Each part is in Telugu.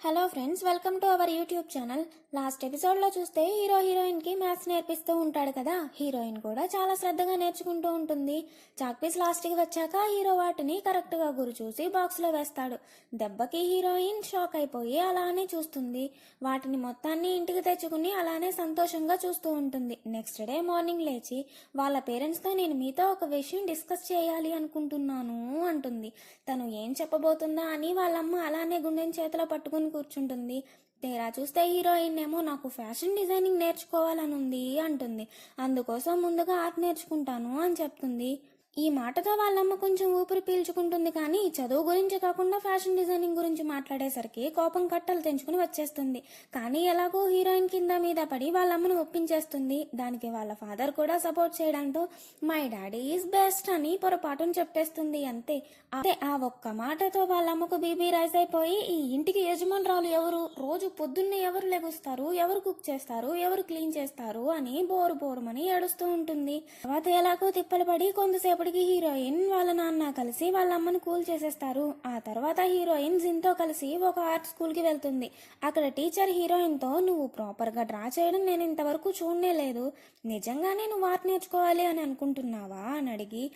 Hello friends welcome to our YouTube channel. Last ఎపిసోడ్లో చూస్తే హీరో హీరోయిన్కి మ్యాథ్స్ నేర్పిస్తూ ఉంటాడు కదా. హీరోయిన్ కూడా చాలా శ్రద్ధగా నేర్చుకుంటూ ఉంటుంది. చాక్పీస్ లాస్ట్కి వచ్చాక హీరో వాటిని కరెక్ట్గా గురి చూసి బాక్స్లో వేస్తాడు. దెబ్బకి హీరోయిన్ షాక్ అయిపోయి అలానే చూస్తుంది. వాటిని మొత్తాన్ని ఇంటికి తెచ్చుకుని అలానే సంతోషంగా చూస్తూ ఉంటుంది. నెక్స్ట్ డే మార్నింగ్ లేచి వాళ్ళ పేరెంట్స్తో నేను మీతో ఒక విషయం డిస్కస్ చేయాలి అనుకుంటున్నాను అంటుంది. తను ఏం చెప్పబోతుందా అని వాళ్ళమ్మ అలానే గుండెని చేతిలో పట్టుకుని కూర్చుంటుంది. తీరా చూస్తే హీరోయిన్ ఏమో నాకు ఫ్యాషన్ డిజైనింగ్ నేర్చుకోవాలని ఉంది అంటుంది. అందుకోసం ముందుగా ఆర్ట్ నేర్చుకుంటాను అని చెప్తుంది. ఈ మాటతో వాళ్ళమ్మ కొంచెం ఊపిరి పీల్చుకుంటుంది కానీ చదువు గురించి కాకుండా ఫ్యాషన్ డిజైనింగ్ గురించి మాట్లాడేసరికి కోపం కట్టలు తెంచుకుని వచ్చేస్తుంది. కానీ ఎలాగో హీరోయిన్ కింద మీద పడి వాళ్ళమ్మను ఒప్పించేస్తుంది. దానికి వాళ్ళ ఫాదర్ కూడా సపోర్ట్ చేయడంతో మై డాడీ ఈజ్ బెస్ట్ అని పొరపాటును చెప్పేస్తుంది. అంతే. అదే ఆ ఒక్క మాటతో వాళ్ళమ్మకు బీబీ రైస్ అయిపోయి ఈ ఇంటికి యజమానురాలు ఎవరు? రోజు పొద్దున్నే ఎవరు లెగుస్తారు? ఎవరు కుక్ చేస్తారు? ఎవరు క్లీన్ చేస్తారు? అని బోరు బోరుమని ఏడుస్తూ ఉంటుంది. తర్వాత ఎలాగో తిప్పలు పడి కొంతసేపు అప్పటికి హీరోయిన్ వాళ్ళ నాన్న కలిసి వాళ్ళ అమ్మని కూల్ చేసేస్తారు. ఆ తర్వాత హీరోయిన్ జిన్తో కలిసి ఒక ఆర్ట్ స్కూల్కి వెళ్తుంది. అక్కడ టీచర్ హీరోయిన్తో నువ్వు ప్రాపర్గా డ్రా చేయడం నేను ఇంతవరకు చూడనే లేదు నిజంగానే నువ్వు ఆర్ట్ నేర్చుకోవాలి అని అనుకుంటున్నావా? అని అడిగి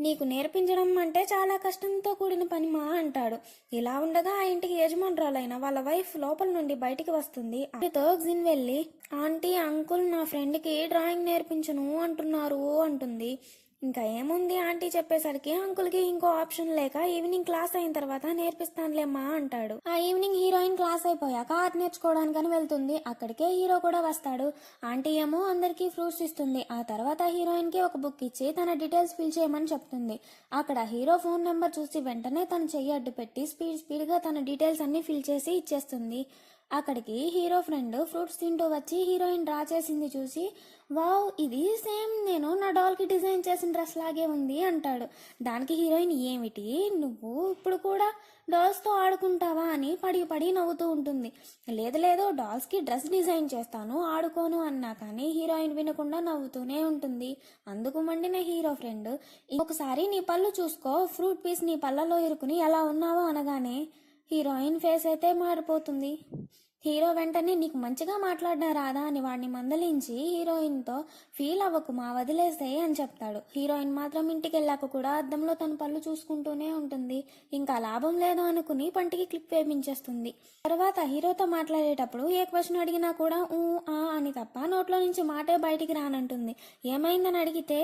నీకు నేర్పించడం అంటే చాలా కష్టంతో కూడిన పని మా అంటాడు. ఇలా ఉండగా ఆ ఇంటికి యజమానురాలైన వాళ్ళ వైఫ్ లోపల నుండి బయటికి వస్తుంది. ఆంటీతో జిన్ వెళ్ళి ఆంటీ అంకుల్ నా ఫ్రెండ్కి డ్రాయింగ్ నేర్పించను అంటున్నారు అంటుంది. ఇంకా ఏముంది ఆంటీ చెప్పేసరికి అంకుల్కి ఇంకో ఆప్షన్ లేక ఈవినింగ్ క్లాస్ అయిన తర్వాత నేర్పిస్తానులేమ్మా అంటాడు. ఆ ఈవినింగ్ హీరోయిన్ క్లాస్ అయిపోయాక ఆర్ట్ నేర్చుకోవడానికని వెళ్తుంది. అక్కడికే హీరో కూడా వస్తాడు. ఆంటీ ఏమో అందరికీ ఫ్రూట్స్ ఇస్తుంది. ఆ తర్వాత హీరోయిన్కి ఒక బుక్ ఇచ్చి తన డీటెయిల్స్ ఫిల్ చేయమని చెప్తుంది. అక్కడ హీరో ఫోన్ నెంబర్ చూసి వెంటనే తన చెయ్యి అడ్డు పెట్టి స్పీడ్ స్పీడ్గా తన డీటెయిల్స్ అన్ని ఫిల్ చేసి ఇచ్చేస్తుంది. అక్కడికి హీరో ఫ్రెండ్ ఫ్రూట్స్ తింటూ వచ్చి హీరోయిన్ డ్రా చేసింది చూసి వావ్ ఇది సేమ్ నేను నా డాల్కి డిజైన్ చేసిన డ్రెస్ లాగే ఉంది అంటాడు. దానికి హీరోయిన్ ఏమిటి? నువ్వు ఇప్పుడు కూడా డాల్స్తో ఆడుకుంటావా? అని పడి పడి నవ్వుతూ ఉంటుంది. లేదు లేదు డాల్స్కి డ్రెస్ డిజైన్ చేస్తాను ఆడుకోను అన్నా కానీ హీరోయిన్ వినకుండా నవ్వుతూనే ఉంటుంది. అందుకు మండిన హీరో ఫ్రెండ్ ఒకసారి నీ పళ్ళు చూసుకో ఫ్రూట్ పీస్ నీ పళ్ళలో ఇరుకుని ఎలా ఉన్నావో అనగానే హీరోయిన్ ఫేస్ అయితే మారిపోతుంది. హీరో వెంటనే నీకు మంచిగా మాట్లాడినా రాదా అని వాడిని మందలించి హీరోయిన్తో ఫీల్ అవ్వకు మా వదిలేస్తే అని చెప్తాడు. హీరోయిన్ మాత్రం ఇంటికి వెళ్ళాక కూడా అద్దంలో తన పళ్ళు చూసుకుంటూనే ఉంటుంది. ఇంకా లాభం లేదు అనుకుని పంటికి క్లిప్ వేపించేస్తుంది. తర్వాత హీరోతో మాట్లాడేటప్పుడు ఏ క్వశ్చన్ అడిగినా కూడా ఊ ఆ అని తప్ప నోట్లో నుంచి మాటే బయటికి రానంటుంది. ఏమైందని అడిగితే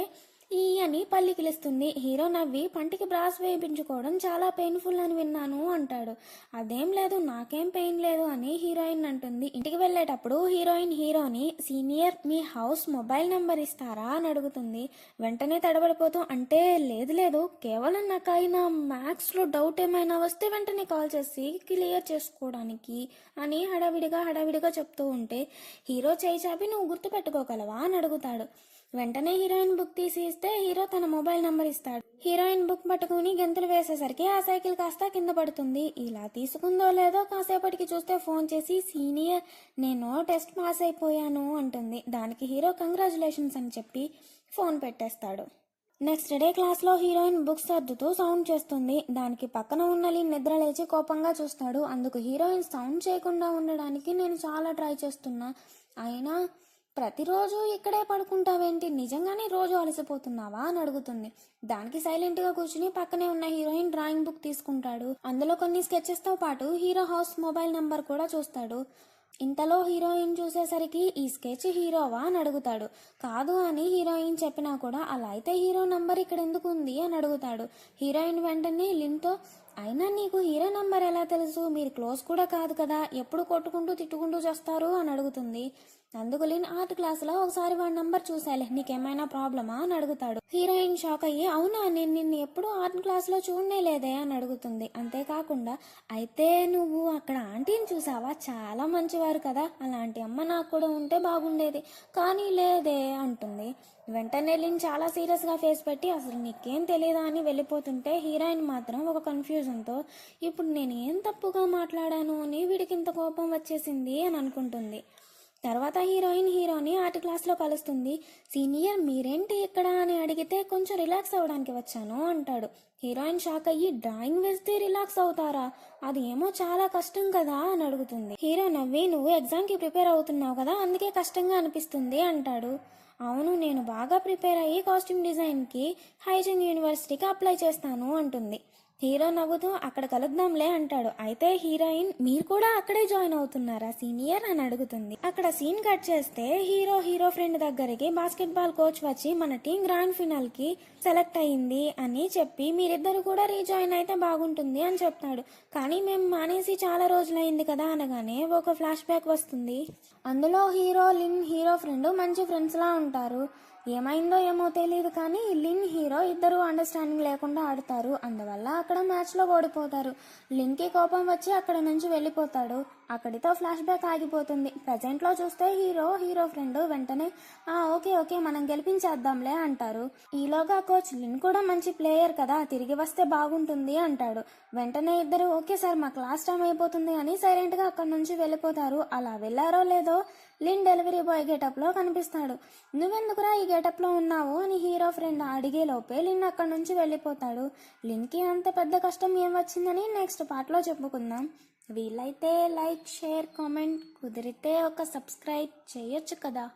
ఈ అని పల్లికిలిస్తుంది హీరో నవ్వి పంటికి బ్రాస్ వేయించుకోవడం చాలా పెయిన్ఫుల్ అని విన్నాను అంటాడు. అదేం లేదు నాకేం పెయిన్ లేదు అని హీరోయిన్ అంటుంది. ఇంటికి వెళ్ళేటప్పుడు హీరోయిన్ హీరోని సీనియర్ మీ హౌస్ మొబైల్ నెంబర్ ఇస్తారా అని అడుగుతుంది. వెంటనే తడబడిపోతూ అంటే లేదు లేదు కేవలం నాకు మ్యాథ్స్లో డౌట్ ఏమైనా వస్తే వెంటనే కాల్ చేసి క్లియర్ చేసుకోవడానికి అని హడావిడిగా హడావిడిగా చెప్తూ ఉంటే హీరో చేయి చాపి నువ్వు గుర్తుపెట్టుకోగలవా అని అడుగుతాడు. వెంటనే హీరోయిన్ బుక్ తీసి ఇస్తే హీరో తన మొబైల్ నంబర్ ఇస్తాడు. హీరోయిన్ బుక్ పట్టుకుని గెంతులు వేసేసరికి ఆ సైకిల్ కాస్త కింద పడుతుంది. ఇలా తీసుకుందో లేదో కాసేపటికి చూస్తే ఫోన్ చేసి సీనియర్ నేను టెస్ట్ పాస్ అయిపోయాను అంటుంది. దానికి హీరో కంగ్రాచులేషన్స్ అని చెప్పి ఫోన్ పెట్టేస్తాడు. నెక్స్ట్ డే క్లాస్లో హీరోయిన్ బుక్స్ సర్దుతూ సౌండ్ చేస్తుంది. దానికి పక్కన ఉన్న నిద్ర లేచి కోపంగా చూస్తాడు. అందుకు హీరోయిన్ సౌండ్ చేయకుండా ఉండడానికి నేను చాలా ట్రై చేస్తున్నా. అయినా ప్రతిరోజు ఇక్కడే పడుకుంటావేంటి? నిజంగానే రోజు అలసిపోతున్నావా? అని అడుగుతుంది. దానికి సైలెంట్గా కూర్చుని పక్కనే ఉన్న హీరోయిన్ డ్రాయింగ్ బుక్ తీసుకుంటాడు. అందులో కొన్ని స్కెచెస్తో పాటు హీరో హౌస్ మొబైల్ నంబర్ కూడా చూస్తాడు. ఇంతలో హీరోయిన్ చూసేసరికి ఈ స్కెచ్ హీరోవా? అని అడుగుతాడు. కాదు అని హీరోయిన్ చెప్పినా కూడా అలా అయితే హీరో నంబర్ ఇక్కడ ఎందుకు ఉంది? అని అడుగుతాడు. హీరోయిన్ వెంటనే లిన్తో అయినా నీకు హీరో నంబర్ ఎలా తెలుసు? మీరు క్లోజ్ కూడా కాదు కదా. ఎప్పుడు కొట్టుకుంటూ తిట్టుకుంటూ చేస్తారు? అని అడుగుతుంది. అందుకు లిన్ ఆర్ట్ క్లాస్లో ఒకసారి వాడి నంబర్ చూసాలే నీకేమైనా ప్రాబ్లమా? అని అడుగుతాడు. హీరోయిన్ షాక్ అయ్యి అవునా నేను నిన్ను ఎప్పుడు ఆర్ట్ క్లాస్లో చూడనే లేదే అని అడుగుతుంది. అంతేకాకుండా అయితే నువ్వు అక్కడ ఆంటీని చూసావా? చాలా మంచివారు కదా. అలాంటి అమ్మ నాకు కూడా ఉంటే బాగుండేది. కానీ లేదే అంటుంది. వెంటనే లిన్ చాలా సీరియస్గా ఫేస్ పెట్టి అసలు నీకేం తెలియదా అని వెళ్ళిపోతుంటే హీరోయిన్ మాత్రం ఒక కన్ఫ్యూజన్తో ఇప్పుడు నేను ఏం తప్పుగా మాట్లాడాను? అని వీడికి ఇంత కోపం వచ్చేసింది? అని అనుకుంటుంది. తర్వాత హీరోయిన్ హీరోని ఆర్ట్ క్లాస్లో కలుస్తుంది. సీనియర్ మీరేంటి ఇక్కడ? అని అడిగితే కొంచెం రిలాక్స్ అవ్వడానికి వచ్చాను అంటాడు. హీరోయిన్ షాక్ అయ్యి డ్రాయింగ్ వేస్తే రిలాక్స్ అవుతారా? అది ఏమో చాలా కష్టం కదా అని అడుగుతుంది. హీరో నవ్వి నువ్వు ఎగ్జామ్కి ప్రిపేర్ అవుతున్నావు కదా అందుకే కష్టంగా అనిపిస్తుంది అంటాడు. అవును నేను బాగా ప్రిపేర్ అయ్యి కాస్ట్యూమ్ డిజైన్కి హైజిన్ యూనివర్సిటీకి అప్లై చేస్తాను అంటుంది. హీరో నవ్వుతూ అక్కడ కలుద్దాంలే అంటాడు. అయితే హీరోయిన్ మీరు కూడా అక్కడే జాయిన్ అవుతున్నారా సీనియర్? అని అడుగుతుంది. అక్కడ సీన్ కట్ చేస్తే హీరో హీరో ఫ్రెండ్ దగ్గరికి బాస్కెట్ బాల్ కోచ్ వచ్చి మన టీం గ్రాండ్ ఫినాల్కి సెలెక్ట్ అయ్యింది అని చెప్పి మీరిద్దరు కూడా రీజాయిన్ అయితే బాగుంటుంది అని చెప్తాడు. కానీ మేము మానేసి చాలా రోజులైంది కదా అనగానే ఒక ఫ్లాష్ బ్యాక్ వస్తుంది. అందులో హీరో లిన్ హీరో ఫ్రెండ్ మంచి ఫ్రెండ్స్ లా ఉంటారు. ఏమైందో ఏమో తెలియదు కానీ లిన్ హీరో ఇద్దరు అండర్స్టాండింగ్ లేకుండా ఆడతారు. అందువల్ల అక్కడ మ్యాచ్లో ఓడిపోతారు. లిన్కి కోపం వచ్చి అక్కడ నుంచి వెళ్ళిపోతాడు. అక్కడితో ఫ్లాష్ బ్యాక్ ఆగిపోతుంది. ప్రజెంట్లో చూస్తే హీరో హీరో ఫ్రెండ్ వెంటనే ఆ ఓకే ఓకే మనం గెలిపించేద్దాంలే అంటారు. ఈలోగా కోచ్ లిన్ కూడా మంచి ప్లేయర్ కదా తిరిగి వస్తే బాగుంటుంది అంటాడు. వెంటనే ఇద్దరు ఓకే సార్ మా క్లాస్ టైం అయిపోతుంది అని సైలెంట్గా అక్కడ నుంచి వెళ్ళిపోతారు. అలా వెళ్ళారో లేదో లిన్ డెలివరీ బాయ్ గెటప్లో కనిపిస్తాడు. నువ్వెందుకురా ఈ గెటప్లో ఉన్నావు? అని హీరో ఫ్రెండ్ అడిగే లోపే లిన్ అక్కడ నుంచి వెళ్ళిపోతాడు. లిన్కి అంత పెద్ద కష్టం ఏం వచ్చిందని నెక్స్ట్ పార్ట్లో చెప్పుకుందాం. వీలైతే లైక్ షేర్ కామెంట్ కుదిరితే ఒక సబ్స్క్రైబ్ చేయొచ్చు కదా.